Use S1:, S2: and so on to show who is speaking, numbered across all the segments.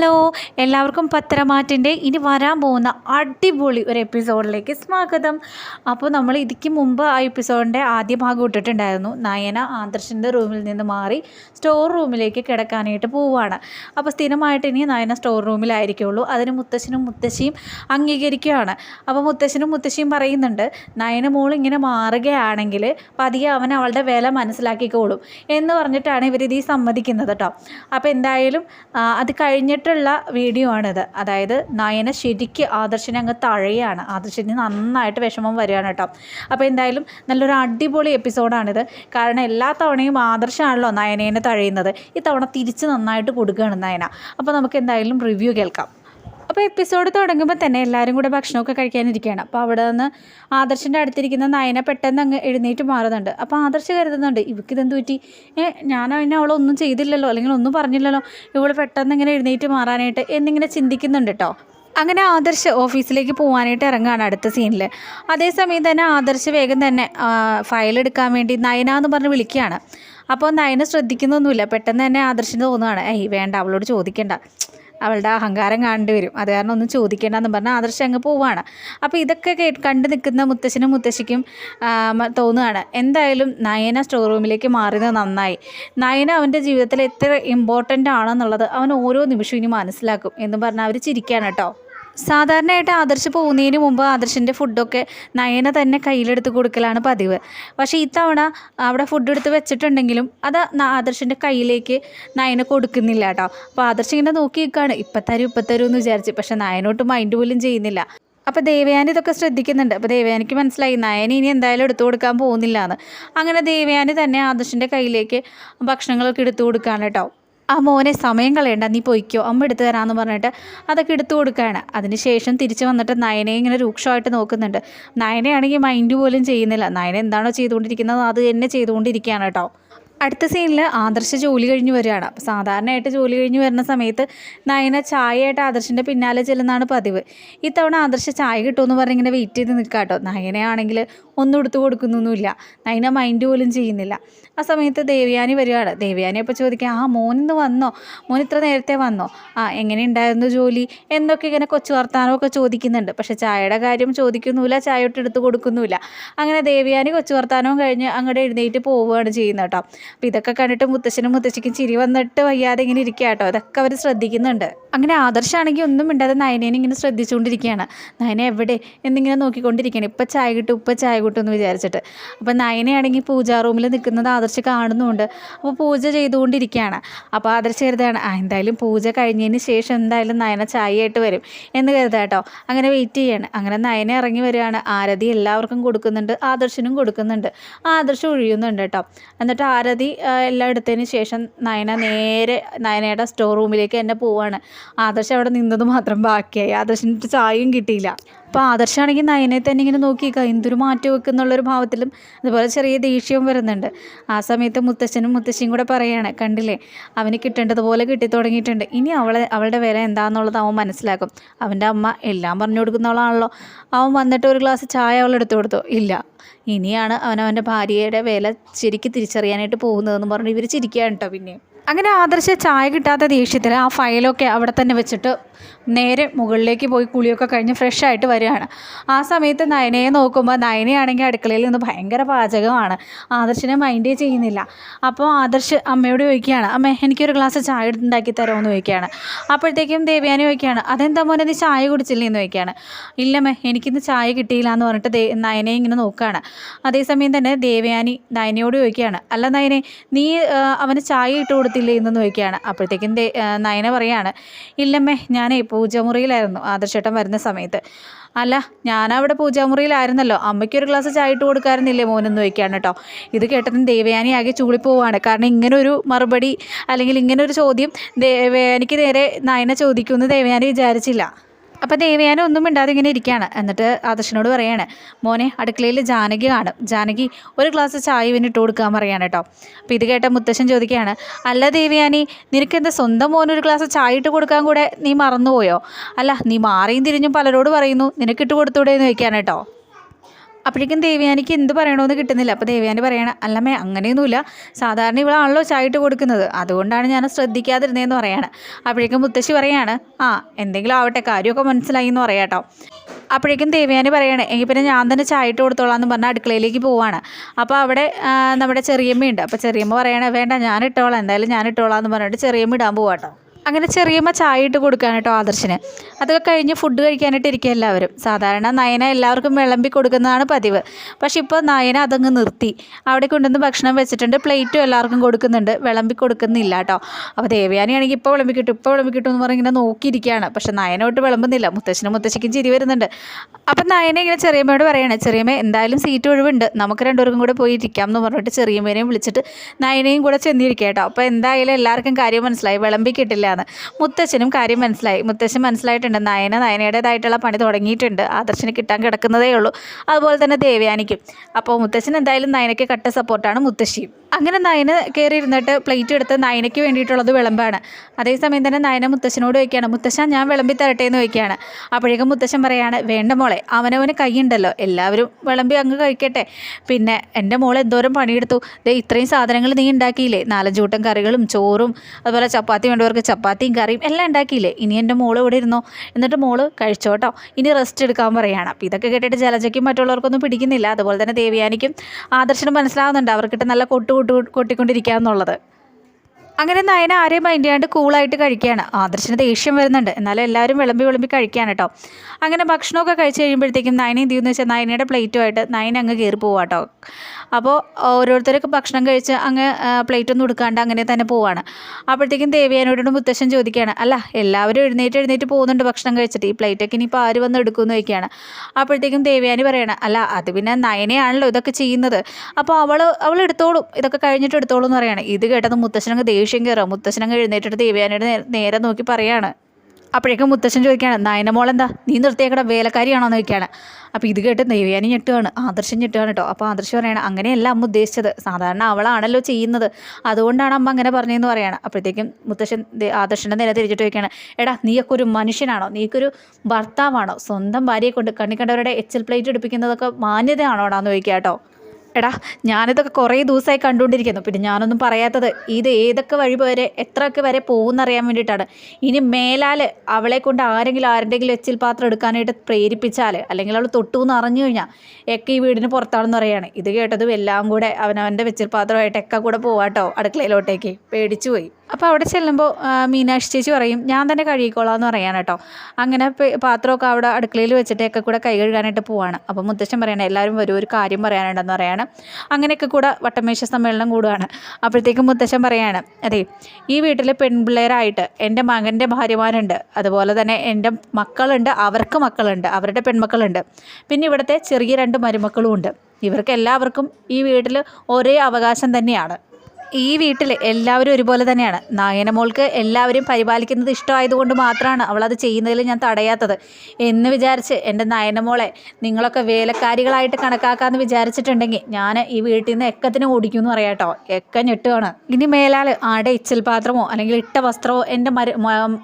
S1: Hello എല്ലാവർക്കും പത്രമാറ്റിന്റെ ഇനി വരാൻ പോകുന്ന അടിപൊളി ഒരു എപ്പിസോഡിലേക്ക് സ്വാഗതം. അപ്പോൾ നമ്മൾ ഇതിക്ക് മുമ്പ് ആ എപ്പിസോഡിന്റെ ആദ്യ ഭാഗം ഇട്ടിട്ടുണ്ടായിരുന്നു. നയന ആദർശിന്റെ റൂമിൽ നിന്ന് മാറി സ്റ്റോർ റൂമിലേക്ക് കിടക്കാനായിട്ട് പോവുകയാണ്. അപ്പോൾ സ്ഥിരമായിട്ട് ഇനി നയന സ്റ്റോർ റൂമിലായിരിക്കുള്ളൂ അതിന് മുത്തശ്ശനും മുത്തശ്ശിയും അംഗീകരിക്കുകയാണ്. അപ്പോൾ മുത്തശ്ശനും മുത്തശ്ശിയും പറയുന്നുണ്ട് നയന മോൾ ഇങ്ങനെ മാറുകയാണെങ്കിൽ പതിയെ അവൻ അവളുടെ വില മനസ്സിലാക്കിക്കോളും എന്ന് പറഞ്ഞിട്ടാണ് ഇവരിത് സമ്മതിക്കുന്നത് കേട്ടോ. അപ്പോൾ എന്തായാലും അത് അത് കഴിഞ്ഞിട്ടുള്ള വീഡിയോ ആണിത്. അതായത് നയന ശരിക്ക് ആദർശിനെ അങ്ങ് തഴയാണ്. ആദർശിന് നന്നായിട്ട് വിഷമം വരികയാണ് കേട്ടോ. അപ്പോൾ എന്തായാലും നല്ലൊരു അടിപൊളി എപ്പിസോഡാണിത് കാരണം എല്ലാ തവണയും ആദർശമാണല്ലോ നയനേനെ തഴയുന്നത്. ഈ തവണ തിരിച്ച് നന്നായിട്ട് കൊടുക്കുകയാണ് നയന. അപ്പോൾ നമുക്ക് എന്തായാലും റിവ്യൂ കേൾക്കാം. അപ്പോൾ എപ്പിസോഡ് തുടങ്ങുമ്പോൾ തന്നെ എല്ലാവരും കൂടെ ഭക്ഷണമൊക്കെ കഴിക്കാനിരിക്കുകയാണ്. അപ്പോൾ അവിടെ നിന്ന് ആദർശിന്റെ അടുത്തിരിക്കുന്ന നയന പെട്ടെന്ന് അങ്ങ് എഴുന്നേറ്റ് മാറുന്നുണ്ട്. അപ്പോൾ ആദർശ് കരുതുന്നുണ്ട് ഇവക്ക് ഇതെന്ത് പറ്റി? ഞാൻ അതിനെ അവളൊന്നും ചെയ്തില്ലല്ലോ അല്ലെങ്കിൽ ഒന്നും പറഞ്ഞില്ലല്ലോ. ഇവൾ പെട്ടെന്ന് ഇങ്ങനെ എഴുന്നേറ്റ് മാറാനായിട്ട് എന്നിങ്ങനെ ചിന്തിക്കുന്നുണ്ട് കേട്ടോ അങ്ങനെ ആദർശ് ഓഫീസിലേക്ക് പോകാനായിട്ട് ഇറങ്ങുകയാണ് അടുത്ത സീനിൽ അതേസമയം തന്നെ ആദർശ് വേഗം തന്നെ ഫയൽ എടുക്കാൻ വേണ്ടി നയന എന്ന് പറഞ്ഞ് വിളിക്കുകയാണ്. അപ്പോൾ നയന ശ്രദ്ധിക്കുന്നൊന്നുമില്ല. പെട്ടെന്ന് തന്നെ ആദർശിന് തോന്നുകയാണ് ഏയ് വേണ്ട അവളോട് ചോദിക്കണ്ട. അവളുടെ അഹങ്കാരം കാണേണ്ടി വരും. അത് കാരണം ഒന്നും ചോദിക്കേണ്ടെന്ന് പറഞ്ഞാൽ ആദർശം അങ്ങ് പോവാണ്. അപ്പോൾ ഇതൊക്കെ കേ കണ്ടു നിൽക്കുന്ന മുത്തശ്ശനും മുത്തശ്ശിക്കും തോന്നുകയാണ്. എന്തായാലും നയന സ്റ്റോർ റൂമിലേക്ക് മാറിയത് നന്നായി. നയന അവന്റെ ജീവിതത്തിൽ എത്ര ഇമ്പോർട്ടന്റ് ആണെന്നുള്ളത് അവൻ ഓരോ നിമിഷവും ഇനി മനസ്സിലാക്കും എന്ന് പറഞ്ഞാൽ അവർ ചിരിക്കുകയാണ് കേട്ടോ. സാധാരണയായിട്ട് ആദർശ് പോകുന്നതിന് മുമ്പ് ആദർശിന്റെ ഫുഡൊക്കെ നയന തന്നെ കയ്യിലെടുത്ത് കൊടുക്കലാണ് പതിവ്. പക്ഷേ ഇത്തവണ അവിടെ ഫുഡ് എടുത്ത് വെച്ചിട്ടുണ്ടെങ്കിലും അത് ആദർശിന്റെ കയ്യിലേക്ക് നയന കൊടുക്കുന്നില്ല കേട്ടോ. അപ്പോൾ ആദർശ് ഇങ്ങനെ നോക്കി നിൽക്കുകയാണ്. ഇപ്പം തരും ഇപ്പം തരും എന്ന് വിചാരിച്ച്. പക്ഷേ നയനോട്ട് മൈൻഡ് പോലും ചെയ്യുന്നില്ല. അപ്പോൾ ദേവയാനി ഇതൊക്കെ ശ്രദ്ധിക്കുന്നുണ്ട്. അപ്പോൾ ദേവയാനിക്ക് മനസ്സിലായി നയന ഇനി എന്തായാലും എടുത്തു കൊടുക്കാൻ പോകുന്നില്ല എന്ന് അങ്ങനെ ദേവയാനി തന്നെ ആദർശിന്റെ കയ്യിലേക്ക് ഭക്ഷണങ്ങളൊക്കെ എടുത്തു കൊടുക്കുകയാണ് കേട്ടോ. ആ മോനെ സമയം കളയണ്ട നീ പൊയ്ക്കോ അമ്മ എടുത്തു തരാമെന്ന് പറഞ്ഞിട്ട് അതൊക്കെ എടുത്തു കൊടുക്കുകയാണ്. അതിനുശേഷം തിരിച്ച് വന്നിട്ട് നയനെ ഇങ്ങനെ രൂക്ഷമായിട്ട് നോക്കുന്നുണ്ട്. നയനയാണെങ്കിൽ മൈൻഡ് പോലും ചെയ്യുന്നില്ല. നയന എന്താണോ ചെയ്തുകൊണ്ടിരിക്കുന്നത് അത് തന്നെ ചെയ്തുകൊണ്ടിരിക്കുകയാണ് കേട്ടോ. അടുത്ത സീനിൽ ആദർശ് ജോലി കഴിഞ്ഞ് വരികയാണ്. അപ്പോൾ സാധാരണയായിട്ട് ജോലി കഴിഞ്ഞ് വരുന്ന സമയത്ത് നയന ചായയായിട്ട് ആദർശിന്റെ പിന്നാലെ ചെല്ലുന്നതാണ് പതിവ്. ഇത്തവണ ആദർശ് ചായ കിട്ടുമെന്ന് പറഞ്ഞ് ഇങ്ങനെ വെയിറ്റ് ചെയ്ത് നിൽക്കുക കേട്ടോ നയനയാണെങ്കിൽ ഒന്നും എടുത്തു കൊടുക്കുന്നൊന്നുമില്ല. നയന മൈൻഡ് പോലും ചെയ്യുന്നില്ല. ആ സമയത്ത് ദേവയാനി വരികയാണ്. ദേവയാനി അപ്പോൾ ചോദിക്കുക ആ മോൻ ഇന്ന് വന്നോ? മോൻ ഇത്ര നേരത്തെ വന്നോ? ആ എങ്ങനെ ഉണ്ടായിരുന്നു ജോലി? എന്നൊക്കെ ഇങ്ങനെ കൊച്ചു വർത്താനമൊക്കെ ചോദിക്കുന്നുണ്ട്. പക്ഷേ ചായയുടെ കാര്യം ചോദിക്കുന്നുമില്ല ചായ ഇട്ട് എടുത്ത് കൊടുക്കുന്നുമില്ല. അങ്ങനെ ദേവയാനി കൊച്ചു വർത്താനവും കഴിഞ്ഞ് അങ്ങോട്ട് എഴുന്നേറ്റ് പോവുകയാണ് ചെയ്യുന്നത് കേട്ടോ. അപ്പോൾ ഇതൊക്കെ കണ്ടിട്ട് മുത്തശ്ശനും മുത്തശ്ശിക്കും ചിരി വന്നിട്ട് വയ്യാതെ ഇങ്ങനെ ഇരിക്കുക കേട്ടോ. അതൊക്കെ അവർ ശ്രദ്ധിക്കുന്നുണ്ട്. അങ്ങനെ ആദർശാണെങ്കിൽ ഒന്നും മിണ്ടാതെ നയനേനെ ഇങ്ങനെ ശ്രദ്ധിച്ചുകൊണ്ടിരിക്കുകയാണ്. നയന എവിടെ എന്നിങ്ങനെ നോക്കിക്കൊണ്ടിരിക്കുകയാണ്. ഇപ്പം ചായ കിട്ടും ഇപ്പം ചായ കിട്ടും എന്ന് വിചാരിച്ചിട്ട്. അപ്പോൾ നയനയാണെങ്കിൽ പൂജാ റൂമിൽ നിൽക്കുന്നത് ആദർശ് കാണുന്നുമുണ്ട് അപ്പോൾ പൂജ ചെയ്തുകൊണ്ടിരിക്കുകയാണ്. അപ്പോൾ ആദർശ് കരുതാണ് ആ എന്തായാലും പൂജ കഴിഞ്ഞതിന് ശേഷം എന്തായാലും നയന ചായയായിട്ട് വരും എന്ന് കരുതാം കേട്ടോ. അങ്ങനെ വെയിറ്റ് ചെയ്യാണ്. അങ്ങനെ നയന ഇറങ്ങി വരികയാണ്. ആരതി എല്ലാവർക്കും കൊടുക്കുന്നുണ്ട് ആദർശനും കൊടുക്കുന്നുണ്ട്. ആദർശ് ഒഴിയുന്നുണ്ട് കേട്ടോ. എന്നിട്ട് ആരതി ആ, എല്ലാം എടുത്തതിന് ശേഷം നയന നേരെ നയനയുടെ സ്റ്റോർ റൂമിലേക്ക് തന്നെ പോവാണ്. ആദർശ് അവിടെ നിന്നത് മാത്രം ബാക്കിയായി. ആദർശിന് ചായയും കിട്ടിയില്ല. അപ്പോൾ ആദർശാണെങ്കിൽ നയനെ തന്നെ ഇങ്ങനെ നോക്കി നിൽക്കുക എന്തൊരു മാറ്റം വെക്കുന്നുള്ളൊരു ഭാവത്തിലും അതുപോലെ ചെറിയ ദേഷ്യവും വരുന്നുണ്ട്. ആ സമയത്ത് മുത്തശ്ശനും മുത്തശ്ശിയും കൂടെ പറയുകയാണ് കണ്ടില്ലേ അവന് കിട്ടേണ്ടതുപോലെ കിട്ടി തുടങ്ങിയിട്ടുണ്ട് ഇനി അവളെ അവളുടെ വില എന്താണെന്നുള്ളത് അവൻ മനസ്സിലാക്കും. അവന്റെ അമ്മ എല്ലാം പറഞ്ഞു കൊടുക്കുന്നവളാണല്ലോ അവൻ വന്നിട്ട് ഒരു ഗ്ലാസ് ചായ അവൾ എടുത്തു കൊടുത്തു. ഇല്ല ഇനിയാണ് അവനവന്റെ ഭാര്യയുടെ വില ശരിക്ക് തിരിച്ചറിയാനായിട്ട് പോകുന്നതെന്ന് പറഞ്ഞ് ഇവർ ചിരിക്കുകയാണ് കേട്ടോ പിന്നെ അങ്ങനെ ആദർശ ചായ കിട്ടാത്ത ദേഷ്യത്തിൽ ആ ഫയലൊക്കെ അവിടെ തന്നെ വെച്ചിട്ട് നേരെ മുകളിലേക്ക് പോയി കുളിയൊക്കെ കഴിഞ്ഞ് ഫ്രഷ് ആയിട്ട് വരികയാണ്. ആ സമയത്ത് നയനയെ നോക്കുമ്പോൾ നയനയാണെങ്കിൽ അടുക്കളയിൽ നിന്ന് ഭയങ്കര പാചകമാണ്. ആദർശിനെ മൈൻഡേ ചെയ്യുന്നില്ല. അപ്പോൾ ആദർശ് അമ്മയോട് ചോദിക്കുകയാണ് അമ്മ എനിക്കൊരു ഗ്ലാസ് ചായ ഉണ്ടാക്കി തരാമെന്ന് ചോദിക്കുകയാണ്. അപ്പോഴത്തേക്കും ദേവയാനി ചോദിക്കുകയാണ് അതെന്താ മോനെ നീ ചായ കുടിച്ചില്ലേ? എന്ന് ചോദിക്കുകയാണ്. ഇല്ലമ്മേ എനിക്കിന്ന് ചായ കിട്ടിയില്ല എന്ന് പറഞ്ഞിട്ട് ദേ നയനെ ഇങ്ങനെ നോക്കുകയാണ്. അതേസമയം തന്നെ ദേവയാനി നയനയോട് ചോദിക്കുകയാണ് അല്ല നയനെ നീ അവന് ചായ ഇട്ട് കൊടുത്തില്ലേ? എന്ന് ചോദിക്കുകയാണ്. അപ്പോഴത്തേക്കും നയന പറയാണ് ഇല്ലമ്മേ ഞാനേ പൂജമുറിയിലായിരുന്നു ആദർശേട്ടൻ വരുന്ന സമയത്ത്. അല്ല ഞാനവിടെ പൂജാമുറിയിലായിരുന്നല്ലോ. അമ്മയ്ക്ക് ഒരു ഗ്ലാസ് ചായ ഇട്ട് കൊടുക്കാറുന്നില്ലേ മോനെന്ന് ചോദിക്കുകയാണ് കേട്ടോ. ഇത് കേട്ടതും ദേവയാനി ആകെ ചൂളിപ്പോവാണ്. കാരണം ഇങ്ങനൊരു മറുപടി അല്ലെങ്കിൽ ഇങ്ങനൊരു ചോദ്യം ദേവയാനിക്ക് നേരെ നയന ചോദിക്കുമെന്ന് ദേവയാനി വിചാരിച്ചില്ല. അപ്പോൾ ദേവയാനി ഒന്നും മിണ്ടാതെ ഇങ്ങനെ ഇരിക്കുകയാണ്. എന്നിട്ട് ആദർശനോട് പറയാണ് മോനെ അടുക്കളയിൽ ജാനകി കാണും. ജാനകി ഒരു ഗ്ലാസ് ചായ ഇവന് ഇട്ട് കൊടുക്കാൻ പറയാണ് കേട്ടോ. അപ്പോൾ ഇത് കേട്ട മുത്തശ്ശൻ ചോദിക്കുകയാണ് അല്ല ദേവയാനി നിനക്ക് എന്താ സ്വന്തം മോനൊരു ഗ്ലാസ് ചായ ഇട്ട് കൊടുക്കാൻ കൂടെ നീ മറന്നുപോയോ? അല്ല നീ മാറിയും തിരിഞ്ഞും പലരോട് പറയുന്നു നിനക്ക് ഇട്ട് കൊടുത്തൂടെ എന്ന് ചോദിക്കുകയാണ് കേട്ടോ. അപ്പോഴേക്കും ദേവ്യാനിക്ക് എന്ത് പറയണമെന്ന് കിട്ടുന്നില്ല. അപ്പോൾ ദേവ്യാനി പറയണം അല്ലമ്മേ അങ്ങനെയൊന്നുമില്ല. സാധാരണ ഇവളാണല്ലോ ചായട്ട് കൊടുക്കുന്നത്. അതുകൊണ്ടാണ് ഞാൻ ശ്രദ്ധിക്കാതിരുന്നതെന്ന് പറയാണ്. അപ്പോഴേക്കും മുത്തശ്ശി പറയാണ് ആ എന്തെങ്കിലും ആവട്ടെ കാര്യമൊക്കെ മനസ്സിലായി എന്ന് പറയാട്ടോ. അപ്പോഴേക്കും ദേവ്യാനി പറയാണ് എങ്കിൽ പിന്നെ ഞാൻ തന്നെ ചായ ഇട്ട് കൊടുത്തോളാം എന്ന് പറഞ്ഞാൽ അടുക്കളയിലേക്ക് പോവാണ്. അപ്പോൾ അവിടെ നമ്മുടെ ചെറിയമ്മയുണ്ട്. അപ്പോൾ ചെറിയമ്മ പറയണേ വേണ്ട ഞാൻ ഇട്ടോളാം എന്തായാലും ഞാൻ ഇട്ടോളാം എന്ന് പറഞ്ഞിട്ട് ചെറിയമ്മ ഇടാൻ പോവാട്ടോ. അങ്ങനെ ചെറിയമ്മ ചായ ഇട്ട് കൊടുക്കാൻ കേട്ടോ ആദർശിന്. അതൊക്കെ കഴിഞ്ഞ് ഫുഡ് കഴിക്കാനായിട്ട് ഇരിക്കുക എല്ലാവരും. സാധാരണ നയന എല്ലാവർക്കും വിളമ്പി കൊടുക്കുന്നതാണ് പതിവ്. പക്ഷേ ഇപ്പോൾ നയന അതങ്ങ് നിർത്തി. അവിടെ കൊണ്ടുവന്ന് ഭക്ഷണം വെച്ചിട്ടുണ്ട് പ്ലേറ്റും എല്ലാവർക്കും കൊടുക്കുന്നുണ്ട്. വിളമ്പി കൊടുക്കുന്നില്ല കേട്ടോ. അപ്പോൾ ദേവയാനിയാണെങ്കിൽ ഇപ്പോൾ വിളമ്പി കിട്ടും ഇപ്പോൾ വിളമ്പി കിട്ടും എന്ന് പറഞ്ഞ് ഇങ്ങനെ നോക്കിയിരിക്കുകയാണ്. പക്ഷേ നയനോട്ട് വിളമ്പുന്നില്ല. മുത്തശ്ശനും മുത്തശ്ശിക്കും ചിരി വരുന്നുണ്ട്. അപ്പം നയന ഇങ്ങനെ ചെറിയമ്മയോട് പറയുകയാണ് ചെറിയമ്മ എന്തായാലും സീറ്റ് ഒഴിവുണ്ട്. നമുക്ക് രണ്ടുപേർക്കും കൂടെ പോയി ഇരിക്കാം എന്ന് പറഞ്ഞിട്ട് ചെറിയമ്മേനെയും വിളിച്ചിട്ട് നയനയും കൂടെ ചെന്നിരിക്കുക കേട്ടോ. അപ്പോൾ എന്തായാലും എല്ലാവർക്കും കാര്യം മനസ്സിലായി. വിളമ്പി കിട്ടില്ല. എന്ന് മുത്തശ്ശനും കാര്യം മനസ്സിലായി. മുത്തശ്ശൻ മനസ്സിലായിട്ടുണ്ട് നയന നയനയുടേതായിട്ടുള്ള പണി തുടങ്ങിയിട്ടുണ്ട്. ആദർശന് കിട്ടാൻ കിടക്കുന്നതേ ഉള്ളൂ. അതുപോലെ തന്നെ ദേവയാനിക്കും. അപ്പോൾ മുത്തശ്ശൻ എന്തായാലും നയനയ്ക്ക് കട്ട സപ്പോർട്ടാണ് മുത്തശ്ശിയും. അങ്ങനെ നയന കയറി ഇരുന്നിട്ട് പ്ലേറ്റ് എടുത്ത് നയനയ്ക്ക് വേണ്ടിയിട്ടുള്ളത് വിളമ്പാണ്. അതേസമയം തന്നെ നയന മുത്തശ്ശനോട് ചോദിക്കുകയാണ് മുത്തശ്ശൻ ഞാൻ വിളമ്പി തരട്ടെ എന്ന് ചോദിക്കുകയാണ്. അപ്പോഴേക്കും മുത്തശ്ശൻ പറയാണ് വേണ്ട മോളെ അവനവന് കൈയുണ്ടല്ലോ. എല്ലാവരും വിളമ്പി അങ്ങ് കഴിക്കട്ടെ. പിന്നെ എന്റെ മോൾ എന്തോരം പണിയെടുത്തു. ദേ ഇത്രയും സാധനങ്ങൾ നീ ഉണ്ടാക്കിയില്ലേ? നാലഞ്ച് കൂട്ടം കറികളും ചോറും അതുപോലെ ചപ്പാത്തി വേണ്ടവർക്ക് ചപ്പാത്തിയും കറിയും എല്ലാം ഉണ്ടാക്കിയില്ലേ? ഇനി എന്റെ മോൾ ഇവിടെ ഇരുന്നോ? എന്നിട്ട് മോൾ കഴിച്ചോട്ടോ ഇനി റെസ്റ്റ് എടുക്കാൻ പറയുകയാണ് അപ്പോൾ ഇതൊക്കെ കേട്ടിട്ട് ജലജയ്ക്കും മറ്റുള്ളവർക്കൊന്നും പിടിക്കുന്നില്ല. അതുപോലെ തന്നെ ദേവിയാനിക്കും ആദർശനും മനസ്സിലാവുന്നുണ്ട് അവർക്കിട്ട് നല്ല കൊട്ടു കൊട്ടു കൊട്ടിക്കൊണ്ടിരിക്കുക എന്നുള്ളത്. അങ്ങനെ നയന ആരെയും മൈൻഡ് ചെയ്യാണ്ട് കൂളായിട്ട് കഴിക്കുകയാണ് ആദർശന് ദേഷ്യം വരുന്നുണ്ട്. എന്നാലും എല്ലാവരും വിളമ്പി വിളമ്പി കഴിക്കുകയാണ് കേട്ടോ അങ്ങനെ ഭക്ഷണമൊക്കെ കഴിച്ച് കഴിയുമ്പോഴത്തേക്കും നയന എന്ത് ചെയ്യുമെന്ന് വെച്ചാൽ നയനയുടെ പ്ലേറ്റുമായിട്ട് നയന അങ്ങ് കയറി പോവാ കേട്ടോ അപ്പോൾ ഓരോരുത്തർക്ക് ഭക്ഷണം കഴിച്ച് അങ്ങ് പ്ലേറ്റ് ഒന്നും എടുക്കാണ്ട് അങ്ങനെ തന്നെ പോവാണ്. അപ്പോഴത്തേക്കും ദേവിയാനോട് മുത്തശ്ശൻ ചോദിക്കുകയാണ് അല്ല എല്ലാവരും എഴുന്നേറ്റ് എഴുന്നേറ്റ് പോകുന്നുണ്ട് ഭക്ഷണം കഴിച്ചിട്ട്. ഈ പ്ലേറ്റൊക്കെ ഇനിയിപ്പോൾ ആര് വന്ന് എടുക്കുമെന്ന് ചോദിക്കുകയാണ്. അപ്പോഴത്തേക്കും ദേവിയാനി പറയണം അല്ല അത് പിന്നെ നയനയാണല്ലോ ഇതൊക്കെ ചെയ്യുന്നത്. അപ്പോൾ അവൾ അവൾ എടുത്തോളും. ഇതൊക്കെ കഴിഞ്ഞിട്ട് എടുത്തോളും എന്ന് പറയാണ്. ഇത് കേട്ടത് മുത്തശ്ശനങ്ങ് ദേഷ്യം കയറുക മുത്തശ്ശനങ്ങ് എഴുന്നേറ്റിട്ട് ദേവയാനിയുടെ നേരെ നോക്കി പറയാണ്. അപ്പോഴേക്കും മുത്തശ്ശൻ ചോദിക്കുകയാണ് നയന മോളെന്താ? നീ നിർത്തിയേക്കട വേലക്കാരിയാണോ എന്ന് ചോദിക്കുകയാണ്. അപ്പോൾ ഇത് കേട്ട് ദേവയാനി ഞെട്ടുകയാണ് ആദർശം ഞെട്ടുകയാണ് കേട്ടോ. അപ്പോൾ ആദർശം പറയണം അങ്ങനെയല്ല അമ്മ ഉദ്ദേശിച്ചത്. സാധാരണ അവളാണല്ലോ ചെയ്യുന്നത്. അതുകൊണ്ടാണ് അമ്മ അങ്ങനെ പറഞ്ഞതെന്ന് പറയാണ്. അപ്പോഴത്തേക്കും മുത്തശ്ശൻ ആദർശന്റെ നില തിരിച്ചിട്ട് ചോദിക്കുകയാണ് എടാ നീയൊക്കെ ഒരു മനുഷ്യനാണോ? നീക്കൊരു ഭർത്താവാണോ? സ്വന്തം ഭാര്യയെ കൊണ്ട് കണ്ണിക്കണ്ടവരുടെ എച്ചൽ പ്ലേറ്റ് എടുപ്പിക്കുന്നതൊക്കെ മാന്യതയാണോടാന്ന് ചോദിക്കുക കേട്ടോ. എടാ ഞാനിതൊക്കെ കുറേ ദിവസമായി കണ്ടുകൊണ്ടിരിക്കുന്നു. പിന്നെ ഞാനൊന്നും പറയാത്തത് ഇത് ഏതൊക്കെ വഴി വരെ എത്രയൊക്കെ വരെ പോകുമെന്നറിയാൻ വേണ്ടിയിട്ടാണ്. ഇനി മേലാൽ അവളെ കൊണ്ട് ആരെങ്കിലും ആരുടെങ്കിലും എച്ചിൽ പാത്രം എടുക്കാനായിട്ട് പ്രേരിപ്പിച്ചാൽ അല്ലെങ്കിൽ അവൾ തൊട്ടു എന്ന് അറിഞ്ഞു കഴിഞ്ഞാൽ എക്കെ ഈ വീടിന് പുറത്താണെന്ന് പറയാണ് ഇത് കേട്ടതും എല്ലാം കൂടെ അവനവന്റെ വെച്ചിൽ പാത്രമായിട്ട് എക്ക കൂടെ പോവാട്ടോ അടുക്കളയിലോട്ടേക്ക്. പേടിച്ചു പോയി. അപ്പോൾ അവിടെ ചെല്ലുമ്പോൾ മീനാക്ഷി ചേച്ചി പറയും ഞാൻ തന്നെ കഴുകിക്കോളാം എന്ന് പറയാൻ കേട്ടോ. അങ്ങനെ പാത്രമൊക്കെ അവിടെ അടുക്കളയിൽ വെച്ചിട്ട് എക്കെ കൂടെ കൈ കഴുകാനായിട്ട് പോവാണ്. അപ്പോൾ മുത്തശ്ശൻ പറയണേ എല്ലാവരും വരും ഒരു കാര്യം പറയാനുണ്ടെന്ന് പറയാണ് അങ്ങനെയൊക്കെ കൂടെ വട്ടമേശ സമ്മേളനം കൂടുകയാണ് അപ്പോഴത്തേക്കും മുത്തശ്ശൻ പറയാണ് അതെ ഈ വീട്ടിൽ പെൺപിള്ളേരായിട്ട് എന്റെ മകന്റെ ഭാര്യമാരുണ്ട്. അതുപോലെ തന്നെ എന്റെ മക്കളുണ്ട് അവർക്ക് മക്കളുണ്ട് അവരുടെ പെൺമക്കളുണ്ട്. പിന്നെ ഇവിടുത്തെ ചെറിയ രണ്ട് മരുമക്കളും ഉണ്ട് ഇവർക്ക് എല്ലാവർക്കും ഈ വീട്ടിൽ ഒരേ അവകാശം തന്നെയാണ്. ഈ വീട്ടിൽ എല്ലാവരും ഒരുപോലെ തന്നെയാണ്. നായനമോൾക്ക് എല്ലാവരും പരിപാലിക്കുന്നത് ഇഷ്ടമായതുകൊണ്ട് മാത്രമാണ് അവളത് ചെയ്യുന്നതിൽ ഞാൻ തടയാത്തത്. എന്ന് വിചാരിച്ച് എന്റെ നയനമോളെ നിങ്ങളൊക്കെ വേലക്കാരികളായിട്ട് കണക്കാക്കാമെന്ന് വിചാരിച്ചിട്ടുണ്ടെങ്കിൽ ഞാൻ ഈ വീട്ടിൽ നിന്ന് എക്കത്തിന് ഓടിക്കും എന്ന് പറയാട്ടോ എക്ക ഞെട്ടുകയാണ് ഇനി മേലാൽ ആടെ ഇച്ചൽ പാത്രമോ അല്ലെങ്കിൽ ഇട്ട വസ്ത്രമോ എന്റെ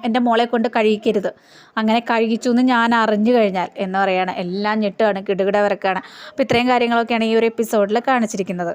S1: എന്റെ മോളെ കൊണ്ട് കഴുകിക്കരുത്. അങ്ങനെ കഴുകിച്ചു എന്ന് ഞാൻ അറിഞ്ഞു കഴിഞ്ഞാൽ എന്ന് പറയാണ്. എല്ലാം ഞെട്ടുകയാണ് കിടുകിട വിറക്കാണ്. അപ്പോൾ ഇത്രയും കാര്യങ്ങളൊക്കെയാണ് ഈ ഒരു എപ്പിസോഡിൽ കാണിച്ചിരിക്കുന്നത്.